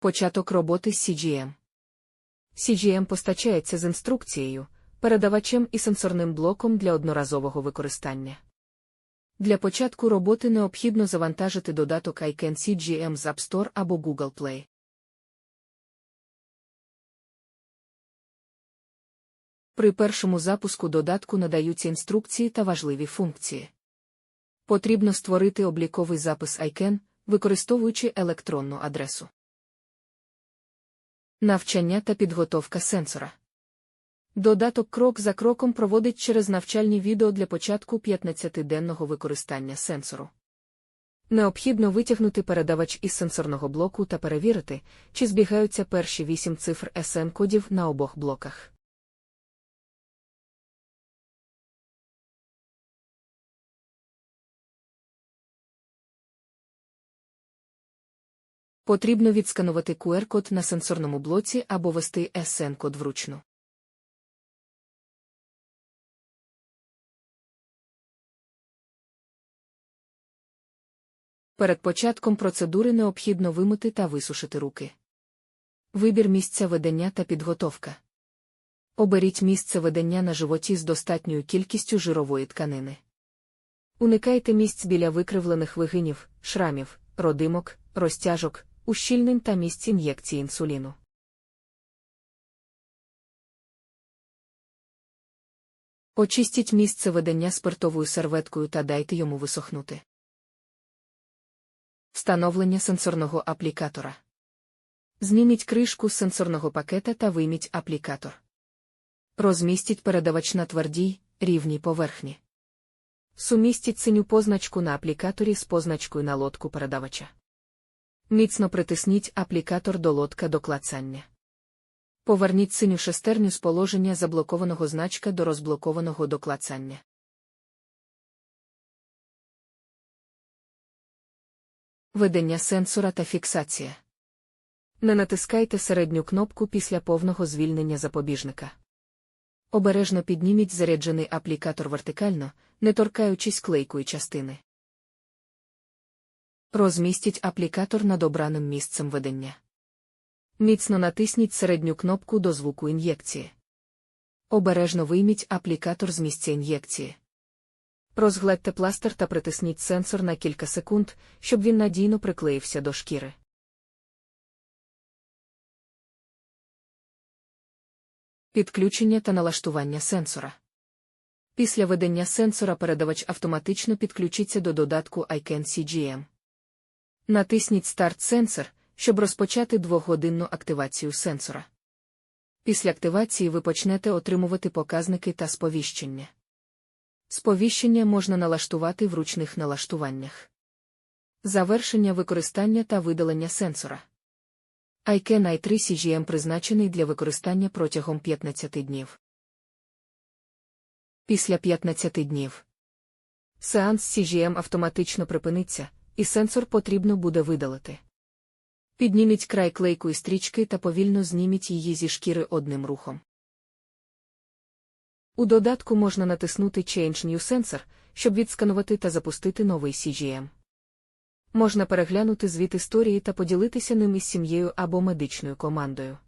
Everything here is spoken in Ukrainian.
Початок роботи з CGM. CGM постачається з інструкцією, передавачем і сенсорним блоком для одноразового використання. Для початку роботи необхідно завантажити додаток iCan CGM з App Store або Google Play. При першому запуску додатку надаються інструкції та важливі функції. Потрібно створити обліковий запис ICANN, використовуючи електронну адресу. Навчання та підготовка сенсора. Додаток крок за кроком проводить через навчальні відео для початку 15-денного використання сенсору. Необхідно витягнути передавач із сенсорного блоку та перевірити, чи збігаються перші 8 цифр sn кодів на обох блоках. Потрібно відсканувати QR-код на сенсорному блоці або ввести SN-код вручну. Перед початком процедури необхідно вимити та висушити руки. Вибір місця ведення та підготовка. Оберіть місце ведення на животі з достатньою кількістю жирової тканини. Уникайте місць біля викривлених вигинів, шрамів, родимок, розтяжок, ущільнень та місць ін'єкції інсуліну. Очистіть місце ведення спиртовою серветкою та дайте йому висохнути. Встановлення сенсорного аплікатора. Зніміть кришку з сенсорного пакета та вийміть аплікатор. Розмістіть передавач на твердій, рівній поверхні. Сумістіть синю позначку на аплікаторі з позначкою на лодку передавача. Міцно притисніть аплікатор до лодка до клацання. Поверніть синю шестерню з положення заблокованого значка до розблокованого до клацання. Ведення сенсора та фіксація. Не натискайте середню кнопку після повного звільнення запобіжника. Обережно підніміть заряджений аплікатор вертикально, не торкаючись клейкої частини. Розмістіть аплікатор над обраним місцем ведення. Міцно натисніть середню кнопку до звуку ін'єкції. Обережно вийміть аплікатор з місця ін'єкції. Розгледьте пластир та притисніть сенсор на кілька секунд, щоб він надійно приклеївся до шкіри. Підключення та налаштування сенсора. Після ведення сенсора передавач автоматично підключиться до додатку ICANN CGM. Натисніть Старт сенсор, щоб розпочати двохгодинну активацію сенсора. Після активації ви почнете отримувати показники та сповіщення. Сповіщення можна налаштувати в ручних налаштуваннях. Завершення використання та видалення сенсора. ICANN i3 CGM призначений для використання протягом 15 днів. Після 15 днів сеанс CGM автоматично припиниться, і сенсор потрібно буде видалити. Підніміть край клейкої стрічки та повільно зніміть її зі шкіри одним рухом. У додатку можна натиснути Change New Sensor, щоб відсканувати та запустити новий CGM. Можна переглянути звіт історії та поділитися ним із сім'єю або медичною командою.